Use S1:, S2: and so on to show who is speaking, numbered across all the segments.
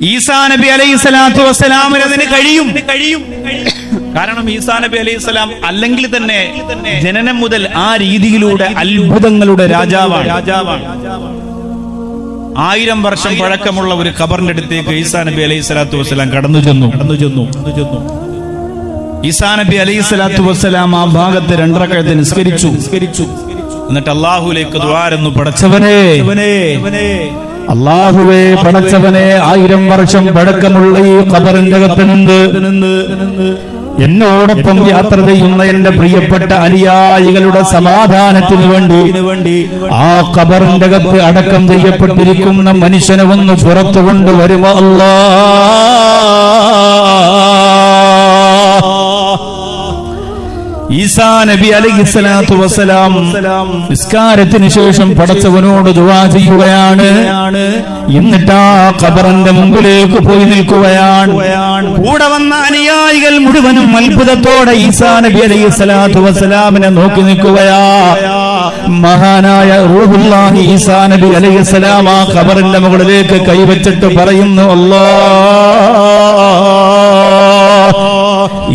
S1: ഈസാ നബി അലൈഹി സ്വലാത്തു വസ്സലാമിന് അതിന് കഴിയും കഴിയും. കാരണം ഈസാ നബി അലൈഹി സ്വലാം അല്ലെങ്കിൽ തന്നെ ജനനം മുതൽ ആ രീതിയിലൂടെ അത്ഭുതങ്ങളുടെ രാജാവാണ്. രാജാവാണ്. ആയിരം വർഷം പഴക്കമുള്ള ഒരു ഖബറിന്റെ അടുത്തേക്ക് ഈസാ നബി അലൈഹി സ്വലാത്തു വസ്സലാം കടന്നു ചെന്നു. കടന്നു ചെന്നു. കടന്നു ചെന്നു. ഈസാ നബി അലൈഹി സ്വലാത്തു വസ്സലാം ആ ഭാഗത്തെ രണ്ടരക്കഴത്ത് നിസ്കരിച്ചു. നിസ്കരിച്ചു. എന്നിട്ട് അള്ളാഹുലേക്ക് ദ്വാരെന്നു പടച്ചവനെ.
S2: അള്ളാഹുവേ പടച്ചവനെ ആയിരം വർഷം പഴക്കമുള്ള ഈ ഖബറിന്റെ അകത്ത് നിന്ന് എന്നോടൊപ്പം യാത്ര ചെയ്യുന്ന എന്റെ പ്രിയപ്പെട്ട അനുയായികളുടെ സമാധാനത്തിന് വേണ്ടി ആ കബറിന്റെ അകത്ത് അടക്കം ചെയ്യപ്പെട്ടിരിക്കുന്ന മനുഷ്യനെ ഒന്ന് പുറത്തു കൊണ്ടുവരുമോ അല്ലാ?
S1: ഈസാ നബി അലൈഹി സ്വലാത്തു വസ്സലാം
S2: നിസ്കാരത്തിന് ശേഷം പടച്ചവനോട് ദുവാ ചെയ്യുകയാണ്. എന്നിട്ടാ ഖബറിന്റെ മുമ്പിലേക്ക് പോയി നിൽക്കുകയാണ്.
S1: കൂടെ വന്ന
S2: അനുയായികൾ മുഴുവനും അത്ഭുതത്തോടെ ഈസാ നബി അലൈഹി സ്വലാത്തു വസ്സലാമിനെ നോക്കി നിൽക്കുകയാ. മഹാനായ റൂഹുല്ലാഹി ഈസാ നബി അലൈഹി സ്വലാം ആ ഖബറിന്റെ മുകളിലേക്ക് കൈവച്ചിട്ട് പറയുന്നു അല്ലാ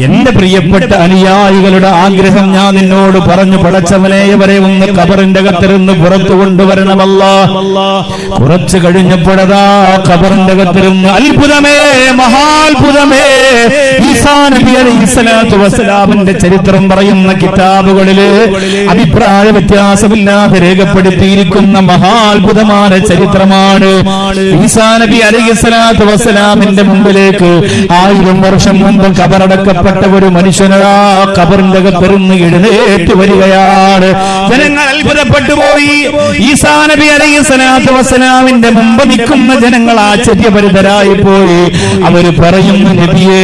S2: എന്റെ പ്രിയപ്പെട്ട അനുയായികളുടെ ആഗ്രഹം ഞാൻ നിന്നോട് പറഞ്ഞു പടച്ചവനെ വരെ ഒന്ന് കബറിന്റെ കത്തിരുന്ന് പുറത്തു കൊണ്ടുവരണമല്ല കുറച്ചു കഴിഞ്ഞപ്പോഴതാ കബറിന്റെ കത്തിരുന്ന് അത്ഭുതമേ മഹാത്ഭുതമേ ഈസാ നബി അലൈഹി സ്വലാത്തു ചരിത്രം പറയുന്ന കിതാബുകളിൽ അഭിപ്രായ വ്യത്യാസമില്ലാതെ രേഖപ്പെടുത്തിയിരിക്കുന്ന മഹാത്ഭുതമായ ചരിത്രമാണ് ഈസാ നബി അലൈഹി സ്വലാത്തു വസ്സലാമിന്റെ മുമ്പിലേക്ക് ആയിരം വർഷം മുമ്പ് കബറടക്കപ്പെട്ട ഒരു മനുഷ്യനാ കബറിന്റെ അകത്തിരുന്ന് എഴുന്നേറ്റ് വരികയാണ്. ജനങ്ങൾ അത്ഭുതപ്പെട്ടു പോയി. ഈസാ നബി അലൈഹി സ്വലാത്തു വസ്സലാമിന്റെ മുമ്പ് നിൽക്കുന്ന ജനങ്ങൾ ആശ്ചര്യപരിതരായി പോയി. അവർ പറയുന്നു നബിയേ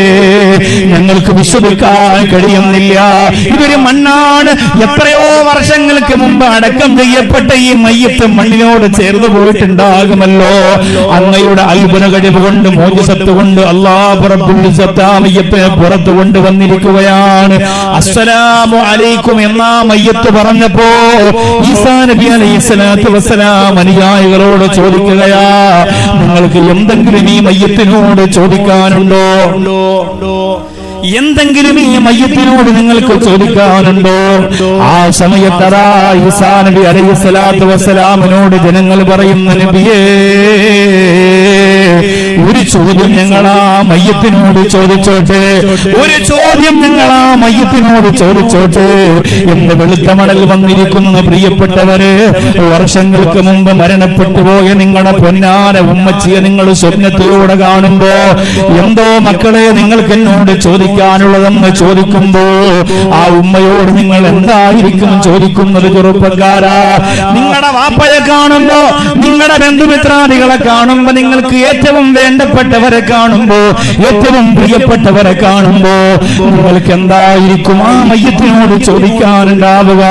S2: ഞങ്ങൾക്ക് വിശ്വസിക്കാൻ കഴിയുന്നില്ല. ഇതൊരു മണ്ണാണ്. എത്രയോ വർഷങ്ങൾക്ക് മുമ്പ് അടക്കം ചെയ്യപ്പെട്ട ഈ മയ്യത്ത് മണ്ണിനോട് ചേർന്ന് പോയിട്ടുണ്ടാകുമല്ലോ. അങ്ങയുടെ അത്ഭുത കഴിവ് കൊണ്ട് മോചിസത്ത് കൊണ്ട് അള്ളാഹുറബുദ്ധിസത്താമയ്യപ്പനെ പുറത്തു കൊണ്ടുവന്നിരിക്കുകയാണ്. അസ്സലാമു അലൈക്കും എന്നാ മയ്യത്ത് പറഞ്ഞപ്പോ ഈസാ നബി അനുയായികളോട് ചോദിക്കുകയാ നിങ്ങൾക്ക് എന്തെങ്കിലും ഈ മയ്യത്തിനോട് ചോദിക്കാനുണ്ടോ? എന്തെങ്കിലും ഈ മയ്യത്തിനോട് നിങ്ങൾക്ക് ചോദിക്കാനുണ്ടോ? ആ സമയത്തതാ ഈസാ നബി അലൈഹി സ്വലാത്തു വസ്സലാമിനോട് ജനങ്ങൾ പറയുന്ന നബിയേ ഒരു ചോദ്യം ഞങ്ങൾ ആ മയ്യത്തിനോട് ചോദിച്ചോട്ടെ? ഒരു ചോദ്യം ഞങ്ങൾ ആ മയ്യത്തിനോട് ചോദിച്ചോട്ടെ? എന്ന് വെളുത്ത മണൽ വന്നിരിക്കുന്ന പ്രിയപ്പെട്ടവര്? വർഷങ്ങൾക്ക് മുമ്പ് മരണപ്പെട്ടു പോയ നിങ്ങളുടെ പൊന്നാര ഉമ്മച്ചിയെ നിങ്ങൾ സ്വപ്നത്തിലൂടെ കാണുമ്പോ എന്തോ മക്കളെ നിങ്ങൾക്ക് എന്നോട് ചോദിക്കാനുള്ളതെന്ന് ചോദിക്കുമ്പോ ആ ഉമ്മയോട് നിങ്ങൾ എന്തായിരിക്കും ചോദിക്കുന്നത് ചെറുപ്പക്കാരാ? നിങ്ങളുടെ വാപ്പയെ കാണുമ്പോ നിങ്ങളുടെ ബന്ധുമിത്രാദികളെ കാണുമ്പോ നിങ്ങൾക്ക് ഏറ്റവും വേണ്ടപ്പെട്ടവരെ കാണുമ്പോ ഏറ്റവും പ്രിയപ്പെട്ടവരെ കാണുമ്പോ നിങ്ങൾക്ക് എന്തായിരിക്കും ആ മയ്യത്തിനോട് ചോദിക്കാനുണ്ടാവുക.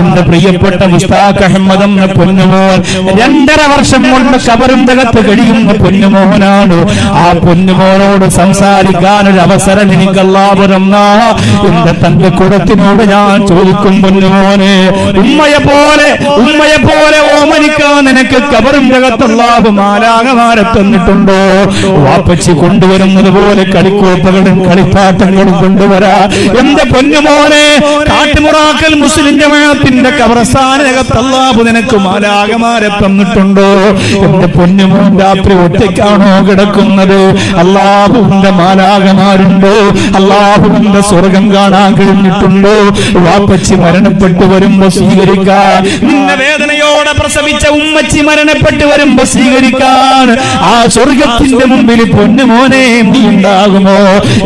S2: എന്റെ പ്രിയപ്പെട്ട മുസ്താഖ് അഹമ്മദ് എന്ന പൊന്നുമോൻ രണ്ടര വർഷം കൊണ്ട് കബറിന്തകത്ത് കഴിയുന്ന പൊന്നുമോനാണ്. ആ പൊന്നുമോനോട് സംസാരിക്കാൻ ഒരു അവസരം എനിക്ക് അല്ലാപുരം എന്റെ തന്റെ കുടത്തിനോട് ഞാൻ ചോദിക്കും പൊന്നുമോനെ ഉമ്മയെ പോലെ ഉമ്മയെ പോലെ ഓമനിക്കാൻ നിനക്ക് കബറിന്തകത്തുള്ളാവ് മാലാകമാരെ തന്നിട്ടുണ്ടോ? വാപ്പച്ചി കൊണ്ടുവരുന്നത് പോലെ കളിക്കോപ്പകളും കളിപ്പാട്ടങ്ങളും കൊണ്ടുവരാ. എന്റെ പൊന്നുമോനെ കാട്ടുമുറാക്കൽ മുസ്ലിം ജമാഅത്തിന്റെ കബറസ്ഥാനകത്ത് അല്ലാഹു നിനക്ക് മാലാകമാരെ തന്നിട്ടുണ്ടോ? എന്റെ പൊന്നുമോൻ രാത്രി ഒറ്റയ്ക്കാണോ കിടക്കുന്നത്? അള്ളാഹുവിന്റെ മാലാകമാരുണ്ടോ? അള്ളാഹുവിന്റെ സ്വർഗം കാണാൻ കഴിഞ്ഞിട്ടുണ്ടോ? വാപ്പച്ചി മരണപ്പെട്ടു വരുമ്പോ സ്വീകരിക്കാൻ നിന്നെ വേദനയോടെ പ്രസവിച്ച ഉമ്മച്ചി മരണപ്പെട്ടു വരുമ്പോ സ്വീകരിക്കാൻ ആ സ്വർഗത്തിന്റെ മുമ്പിൽ പൊന്നുമോനെ നീ ഉണ്ടാകുമോ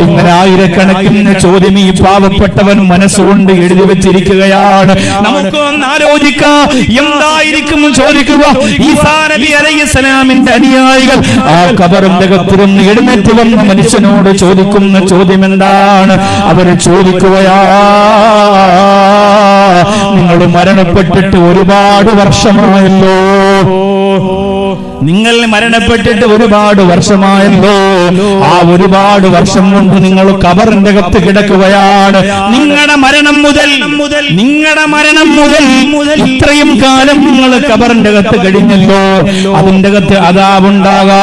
S2: ഇങ്ങനെ ആയിരക്കണക്കിന് ചോദ്യം ഈ പാവപ്പെട്ടവൻ മനസ്സുകൊണ്ട് എഴുതി വെച്ചിരിക്കുകയാണ്. നമുക്ക് ആലോചിക്കാം എന്തായിരിക്കും ചോദിക്കുക. ഈസാ നബി അലൈഹിസ്സലാമിന്റെ അനുയായികൾ ആ കബറിന്റെ കത്തിരുന്ന് എഴുന്നേറ്റ് വന്ന മനുഷ്യനോട് ചോദിക്കുന്ന ചോദ്യം എന്താണ് അവർ ചോദിക്കുകയാ നിങ്ങൾ മരണപ്പെട്ടിട്ട് ഒരുപാട് വർഷമായല്ലോ. നിങ്ങൾ മരണപ്പെട്ടിട്ട് ഒരുപാട് വർഷമായല്ലോ. ആ ഒരുപാട് വർഷം കൊണ്ട് നിങ്ങൾ കബറിന്റെ കത്ത് കിടക്കുകയാണ്. നിങ്ങളുടെ മരണം മുതൽ നിങ്ങളുടെ മരണം മുതൽ ഇത്രയും കാലം നിങ്ങൾ കബറിന്റെ കത്ത് കഴിഞ്ഞല്ലോ. അതിന്റെ കത്ത് അതാവുണ്ടാകാ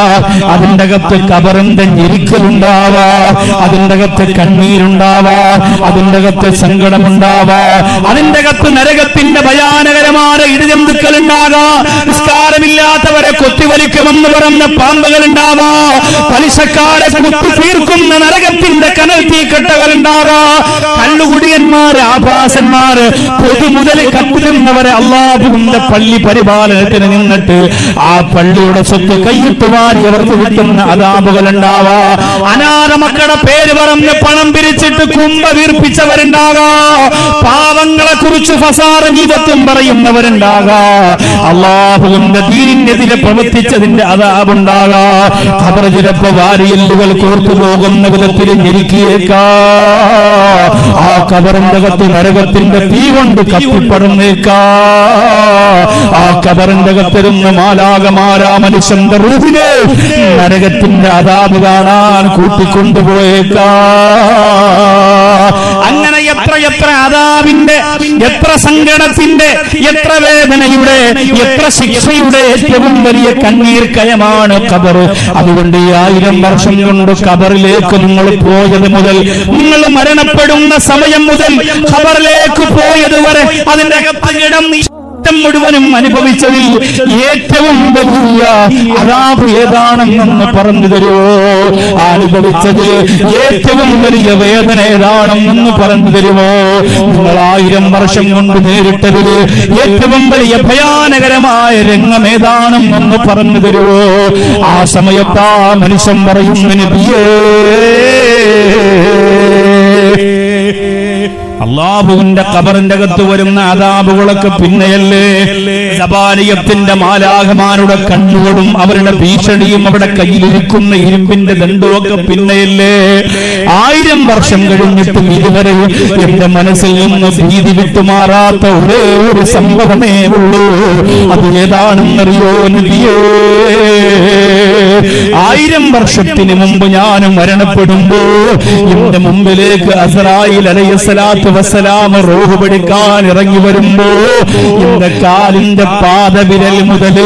S2: അതിന്റെ കത്ത് കബറിന്റെ ഞെരിക്കലുണ്ടാവാ. അതിന്റെ കത്ത് കണ്ണീരുണ്ടാവാ. അതിന്റെ കത്ത് സങ്കടമുണ്ടാവാ. അതിന്റെ കത്ത് നരകത്തിന്റെ ഭയാനകരമായ ഇടിജന്തുക്കൾ ഉണ്ടാകാ നിസ്കാരമില്ലാത്തവരെ കൊത്തിവലിക്കുമെന്ന് പറഞ്ഞ പാമ്പുകൾ ഉണ്ടാവാ പലിശക്കാരെ തീർക്കുന്ന നരകത്തിന്റെ കനൽ തീക്കെട്ടകൾ ഉണ്ടാകാ കള്ളുകുടിയന്മാര് ആഭാസന്മാര് പൊതുമുതൽ കത്തിരുന്നവരെ അള്ളാഹുവിന്റെ പള്ളി പരിപാലനത്തിന് നിന്നിട്ട് ആ പള്ളിയുടെ സ്വത്ത് കൈയിട്ട് വാരി അവർക്ക് കിട്ടുന്ന അതാപുകൾ ഉണ്ടാവാ അനാഥ മക്കളുടെ പേര് പറഞ്ഞ് പണം പിരിച്ചിട്ട് കുമ്പ വീർപ്പിച്ചവരുണ്ടാകാ. പാവങ്ങളെ കുറിച്ച് ഫസാറ ജീവിതം പറയുന്നവരുണ്ടാകാ. അള്ളാഹുവിന്റെ ദീനിനെതിരെ പ്രവർത്തിച്ചതിന്റെ അതാപുണ്ടാകാ. ചിലപ്പോ വാരിയല്ലുകൾ കോർത്തു പോകുന്ന വിധത്തിൽ ഞെരുക്കിയേക്കാ. ആ കബറിന്റെ കത്ത് നരകത്തിന്റെ തീ കൊണ്ട് കത്തിപ്പടന്നേക്കാ ആ കബറിന്റെ കത്തിരുന്ന് മാലാകമാരാ മനുഷ്യന്റെ റൂഹിനെ നരകത്തിന്റെ അതാപ് കാണാൻ കൂട്ടിക്കൊണ്ടുപോയേക്കാ. അങ്ങനെ എത്ര എത്ര അതാവിന്റെ എത്ര സങ്കടത്തിന്റെ എത്ര വേദനയുടെ എത്ര ശിക്ഷയുടെ ഏറ്റവും വലിയ കണ്ണീർ കയമാണ് കബർ അതുകൊണ്ട് ഈ ആയിരം വർഷം കൊണ്ട് കബറിലേക്ക് നിങ്ങൾ പോയത് മുതൽ നിങ്ങൾ മരണപ്പെടുന്ന സമയം മുതൽ ഖബറിലേക്ക് പോയത് വരെ അതിന്റെ കിടന്ന് ഇഷ്ടം മുഴുവനും അനുഭവിച്ചതിൽ ഏറ്റവും വലിയ അതാപ് ഏതാണെന്നൊന്ന് പറഞ്ഞു തരുമോ അനുഭവിച്ചതിൽ ഏറ്റവും വലിയ വേദന ഏതാണെന്നൊന്ന് പറഞ്ഞു തരുമോ നിങ്ങൾ ആയിരം വർഷം കൊണ്ട് നേരിട്ടതിൽ ഏറ്റവും വലിയ ഭയാനകരമായ രംഗം ഏതാണെന്നൊന്ന് പറഞ്ഞു തരുമോ ആ സമയത്ത് ആ മനുഷ്യൻ പറയും നബിയേ അള്ളാഹുവിന്റെ കബറിന്റെ അകത്ത് വരുന്ന അതാബുകളൊക്കെ പിന്നെയല്ലേ? സബാലിയത്തിന്റെ മാലാഹമാരുടെ കണ്ണുകളും അവരുടെ ഭീഷണിയും അവരുടെ കയ്യിലിരിക്കുന്ന ഇരുമ്പിന്റെ ദണ്ടുമൊക്കെ പിന്നെയല്ലേ? ആയിരം വർഷം കഴിഞ്ഞിട്ടും ഇതുവരെ എന്റെ മനസ്സിൽ നിന്ന് ഭീതി വിട്ടുമാറാത്ത ഒരേ ഒരു സംഭവമേ ഉള്ളൂ. അത് ഏതാണെന്നറിയോ നബിയേ? ആയിരം വർഷത്തിന് മുമ്പ് ഞാൻ മരണപ്പെടുമ്പോ എന്റെ മുമ്പിലേക്ക് അസറായിൽ അലൈഹിസ്സലാത്തു വസ്സലാം റൂഹ് പിടിക്കാൻ ഇറങ്ങി വരുമ്പോ എന്റെ കാലിന്റെ പാദവിരൽ മുതൽ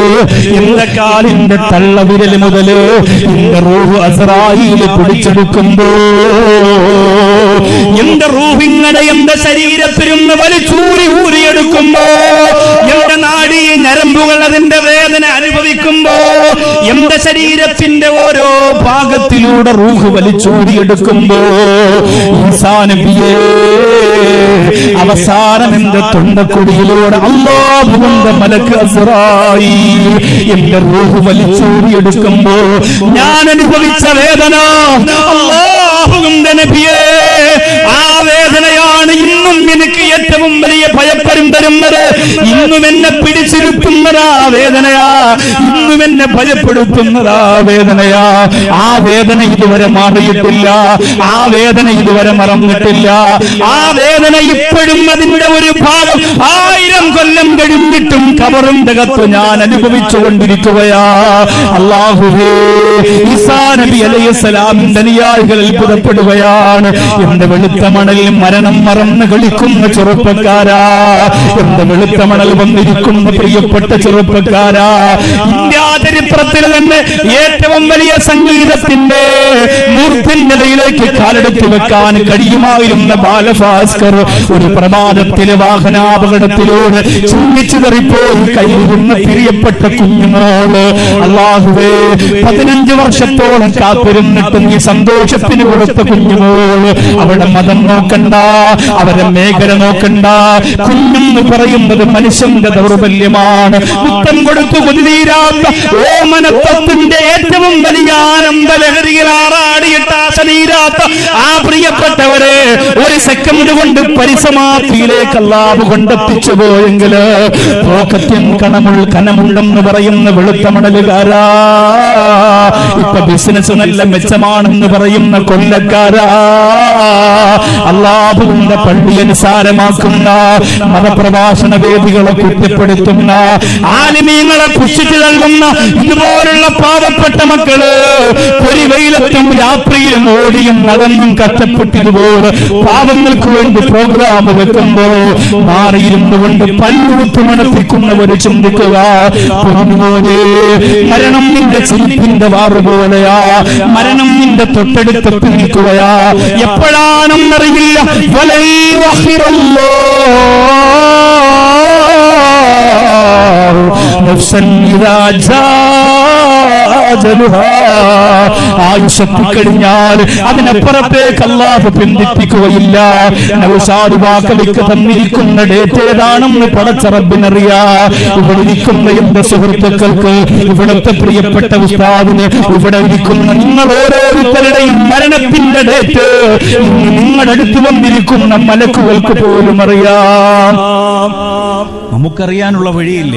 S2: എന്റെ കാലിന്റെ തള്ളവിരൽ മുതൽ എന്റെ റൂഹ് അസറായിൽ പിടിച്ചെടുക്കുമ്പോ എന്റെ റൂഹ് എന്റെ ശരീരത്തിരുന്ന് വലിച്ചൂരി ഊരിയെടുക്കുമ്പോ എന്റെ നാടി ഞരമ്പുകൾ അതിന്റെ വേദന അനുഭവിക്കുമ്പോ എന്റെ ശരീരത്തിന്റെ ഓരോ ഭാഗത്തിലൂടെ റൂഹ് വലിച്ചോടിയെടുക്കുമ്പോ അവസാനം എന്റെ തൊണ്ടക്കുടിയിലൂടെ അള്ളാഹുവിന്റെ മലക്ക് അസുറായി. എന്റെ റൂഹ് വലിച്ചോടിയെടുക്കുമ്പോ ഞാൻ അനുഭവിച്ച വേദന അള്ളാഹുവിന്റെ നബിയേ ആ വേദനയാണ് ഇന്നും എനിക്ക് ഏറ്റവും വലിയ ഭയപ്പരും തരുന്നത് ഇന്നും എന്നെ പിടിച്ചിരുത്തുന്നതാ വേദനയാ. ഇന്നും എന്നെ ഭയപ്പെടുത്തുന്നതാ വേദനയാ. ആ വേദന ഇതുവരെ മാറിയിട്ടില്ല. ആ വേദന ഇതുവരെ മറന്നിട്ടില്ല. ആ വേദന ഇപ്പോഴും അതിന്റെ ഒരു ഭാഗം ആയിരം കൊല്ലം കഴിഞ്ഞിട്ടും കവറും കത്ത് ഞാൻ അനുഭവിച്ചുകൊണ്ടിരിക്കുകയാ. അള്ളാഹുവേ ഈസാ നബി അലൈഹിസ്സലാമിന്റെ അനുയായികൾ അത്ഭുതപ്പെടുകയാണ് എന്റെ വെളുത്ത മണലിൽ മരണം മറന്ന് കളിക്കുന്ന ചെറുപ്പക്കാരാ. എന്റെ വെളുത്ത മണൽ വന്നിരിക്കുന്ന പ്രിയപ്പെട്ട ചെറുപ്പക്കാരാ. ഇന്ത്യ ചരിത്രത്തിൽ തന്നെ ഏറ്റവും വലിയ സംഗീതത്തിന്റെ മൂർത്തിനിടയിലേക്ക് കാലെടുത്തു വെക്കാൻ കഴിയുമായിരുന്ന ബാലഭാസ്കർ ഒരു പ്രമാദത്തിലെ വാഹനാപകടത്തിലൂടെ ചിന്തിച്ചു തെറിപ്പോൾ കൈവിടുന്ന പ്രിയപ്പെട്ട കുഞ്ഞുമോൾ അള്ളാഹുവേ പതിനഞ്ച് വർഷത്തോളം കാത്തിരുന്നിട്ട് നീ സന്തോഷത്തിന് കൊടുത്ത കുഞ്ഞുമോൾ അവിടെ മതം നോക്കണ്ട അവരെ മേഖല നോക്കണ്ട. കുഞ്ഞെന്ന് പറയുന്നത് മനുഷ്യന്റെ ദൗർബല്യമാണ്. മുത്തം കൊടുത്തു കുതിരീരാത്ത ഓമനത്വത്തിന്റെ ഏറ്റവും വലിയ ആനന്ദ ലഹരിയിൽ ആറാടിയിട്ട് ആ ആ പ്രിയപ്പെട്ടവരെ ഒരു സെക്കൻഡ് കൊണ്ട് പരിസമാപ്തിയിലേക്ക് അല്ലാതെ കൊണ്ടെത്തിച്ചു പോയെങ്കിൽ പോക്കത്യം കണമുൾ കനമുണ്ടെന്ന് പറയുന്ന വെളുത്ത മണലുകാരാ. ഇപ്പൊ ബിസിനസ് നല്ല മെച്ചമാണെന്ന് പറയുന്ന കൊല്ലക്കാരാ. അള്ളാഹുവിന്റെ പള്ളി അനുസാരമാക്കുന്ന മതപ്രഭാഷണ വേദികളെ കുറ്റപ്പെടുത്തുന്ന ആലിമീങ്ങളെ പുഷിച്ചു നൽകുന്ന ഇതുപോലുള്ള പാവപ്പെട്ട മക്കൾ ഒരു വെയിലത്തും രാത്രിയിലും ഓടിയും നടന്നും കഷ്ടപ്പെട്ടിതുപോലെ പാവങ്ങൾക്ക് വേണ്ടി പ്രോഗ്രാം വെക്കുമ്പോ മാറിയിരുന്നു കൊണ്ട് പല്ലുത്ത് മണപ്പിക്കുന്നവര് ചിന്തിക്കുക. മരണം നിന്റെ ചെരുപ്പിന്റെ വാറ് പോലെയാ മരണം നിന്റെ തൊട്ടടുത്ത് നിൽക്കുകയാ. എപ്പോഴാണെന്നറിയില്ല. വലൈ വഹിറല്ലോ. നഫ്സൻ ഇദാ കഴിഞ്ഞാൽ അതിനപ്പുറത്തേക്ക് അല്ലാഹു പിന്തിപ്പിക്കുകയില്ല. നൗഷാദ് വാക്കലിക്ക് തന്നിരിക്കുന്ന ഡേറ്റ് ഏതാണെന്ന് പടച്ചറബിനറിയാ ഇവിടെ ഇരിക്കുന്ന എന്റെ സുഹൃത്തുക്കൾക്ക് ഇവിടുത്തെ പ്രിയപ്പെട്ട ഉസ്താദിന് ഇവിടെ ഇരിക്കുന്ന നിങ്ങൾ ഓരോരുത്തരുടെയും മരണത്തിന്റെ ഡേറ്റ് നിങ്ങളടുത്ത് നിങ്ങളുടെ അടുത്ത് വന്നിരിക്കുന്ന മലക്കുകൾക്ക് പോലും അറിയാം.
S1: നമുക്കറിയാനുള്ള വഴിയില്ല?